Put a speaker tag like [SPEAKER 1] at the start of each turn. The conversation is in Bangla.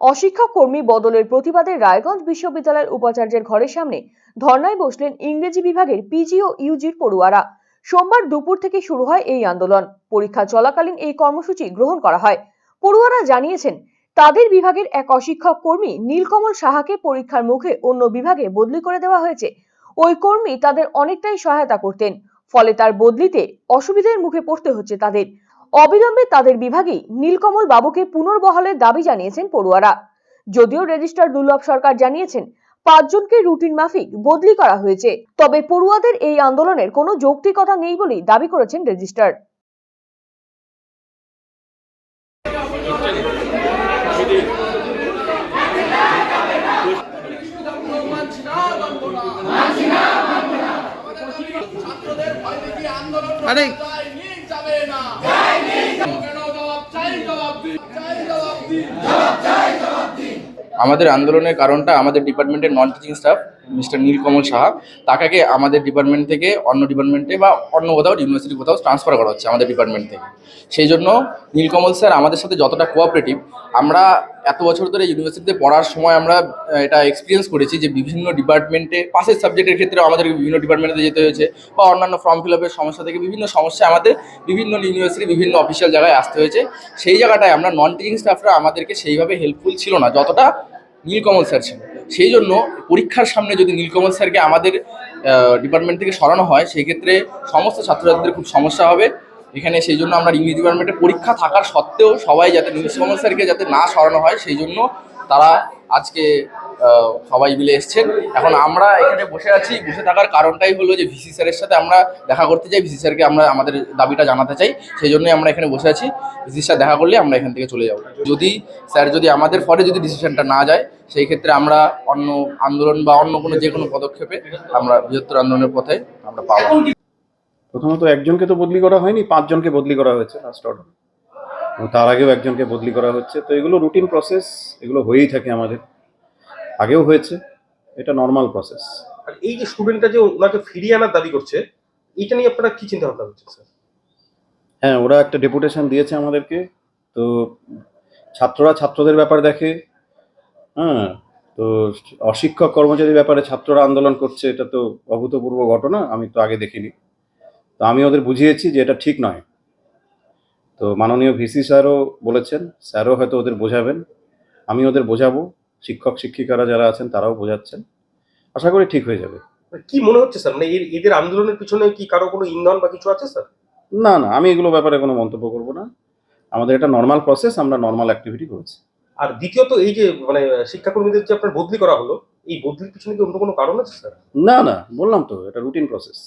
[SPEAKER 1] অশিক্ষক কর্মী বদলের প্রতিবাদে রায়গঞ্জ বিশ্ববিদ্যালয়ের উপাচার্যের ঘরের সামনে ধর্নায় বসলেন ইংরেজি বিভাগের পিজি ও ইউজির পড়ুয়ারা। সোমবার দুপুর থেকে শুরু হয় এই আন্দোলন। পরীক্ষা চলাকালীন এই কর্মসূচি গ্রহণ করা হয়। পড়ুয়ারা জানিয়েছেন, তাদের বিভাগের এক অশিক্ষক কর্মী নীলকমল সাহাকে পরীক্ষার মুখে অন্য বিভাগে বদলি করে দেওয়া হয়েছে। ওই কর্মী তাদের অনেকটাই সহায়তা করতেন, ফলে তার বদলিতে অসুবিধার মুখে পড়তে হচ্ছে তাদের। অবিলম্বে তাদের বিভাগেই নীলকমল বাবুকে পুনর্বহালের দাবি জানিয়েছেন পড়ুয়ারা। যদিও রেজিস্ট্রার দুর্লভ সরকার জানিয়েছেন পাঁচজনকে রুটিন মাফিক বদলি করা হয়েছে তবে পড়ুয়াদের এই আন্দোলনের কোনো যৌক্তিকতা নেই বলেই দাবি করেছেন রেজিস্ট্রার।
[SPEAKER 2] আরে।
[SPEAKER 3] যাবে না।
[SPEAKER 2] আমাদের আন্দোলনের কারণটা আমাদের ডিপার্টমেন্টের non teaching staff mister Nilkamal Saha, তাকে আমাদের ডিপার্টমেন্ট থেকে অন্য ডিপার্টমেন্টে বা অন্য কোথাও ইউনিভার্সিটি কোথাও ট্রান্সফার করা হচ্ছে আমাদের ডিপার্টমেন্ট থেকে। সেই জন্য নীলকমল স্যার আমাদের সাথে যতটা কোঅপারেটিভ আমরা এত বছর ধরে ইউনিভার্সিটিতে পড়ার সময় আমরা এটা এক্সপিরিয়েন্স করেছি যে বিভিন্ন ডিপার্টমেন্টে পাশের সাবজেক্টের ক্ষেত্রে আমাদের বিভিন্ন ডিপার্টমেন্টে যেতে হয়েছে বা অন্যান্য ফর্ম ফিল আপের সমস্যা থেকে বিভিন্ন সমস্যা আমাদের বিভিন্ন ইউনিভার্সিটি বিভিন্ন অফিসিয়াল জায়গায় আসতে হয়েছে। সেই জায়গাটায় আমরা নন টিচিং স্টাফরা আমাদেরকে সেইভাবে হেল্পফুল ছিল না, যতটা নীলকমল স্যার ছিল সেই জন্য পরীক্ষার সামনে যদি নীলকমল স্যারকে আমাদের ডিপার্টমেন্ট থেকে সরানো হয়, সেই ক্ষেত্রে সমস্ত ছাত্রছাত্রীদের খুব সমস্যা হবে। এখানে সেই জন্য আমরা ইংলিশ ডিপার্টমেন্টে পরীক্ষা থাকার সত্ত্বেও সবাই যাতে নীলকমল স্যারকে যাতে না সরানো হয়, সেই জন্য তারা আজকে সবাই মিলে এসছেন। এখন আমরা এখানে বসে আছি। বসে থাকার কারণটাই হলো যে ভিসি স্যারের সাথে আমরা দেখা করতে চাই। ভিসি স্যারকে আমরা আমাদের দাবিটা জানাতে চাই। সেই জন্যই আমরা এখানে বসে আছি। ভিসি স্যার দেখা করলে আমরা এখান থেকে চলে যাব। যদি স্যার যদি আমাদের ফলে যদি ডিসিশনটা না যায়, সেই ক্ষেত্রে আমরা অন্য আন্দোলন বা অন্য কোনো যে কোনো পদক্ষেপে আমরা বৃহত্তর আন্দোলনের পথে আমরা পাবো।
[SPEAKER 4] প্রথমত একজনকে তো বদলি করা হয়নি পাঁচজনকে বদলি করা হয়েছে লাস্ট অর্ডার তার আগেও একজনকে বদলি করা হচ্ছে। তো এগুলো রুটিন প্রসেস এগুলো হয়েই থাকে আমাদের। আগেও হয়েছে এটা নর্মাল প্রসেস
[SPEAKER 5] আর এই যে স্টুডেন্টটা যে ওনাকে ফিরিয়ে আনার দাবি করছে এটা নিয়ে আপনারা কি চিন্তা ভাবনা করছেন স্যার?
[SPEAKER 4] হ্যাঁ ওরা একটা ডেপুটেশন দিয়েছে আমাদেরকে। তো ছাত্ররা ছাত্রদের ব্যাপার দেখে। হ্যাঁ তো অশিক্ষক কর্মচারীর ব্যাপারে ছাত্ররা আন্দোলন করছে এটা তো অভূতপূর্ব ঘটনা আমি তো আগে দেখিনি। তো আমি ওদের বুঝিয়েছি যে এটা ঠিক নয়। তো মাননীয় ভিসি স্যারও বলেছেন স্যারও হয়তো ওদের বোঝাবেন। আমি ওদের বোঝাবো শিক্ষক শিক্ষিকারা যারা আছেন তারাও বোঝাচ্ছেন। আশা করি ঠিক হয়ে যাবে।
[SPEAKER 5] মানে কি মনে হচ্ছে স্যার? মানে এদের আন্দোলনের পিছনে কি কারও কোনো ইন্ধন বা কিছু আছে স্যার?
[SPEAKER 4] না না আমি এগুলো ব্যাপারে কোনো মন্তব্য করব না। আমাদের এটা নর্মাল প্রসেস আমরা নর্মাল অ্যাক্টিভিটি করেছি।
[SPEAKER 5] আর দ্বিতীয়ত এই যে মানে শিক্ষাকর্মীদের যে আপনার বদলি করা হলো এই বদলির পিছনে কি অন্য কোনো কারণ আছে স্যার?
[SPEAKER 4] না না বললাম তো এটা রুটিন প্রসেস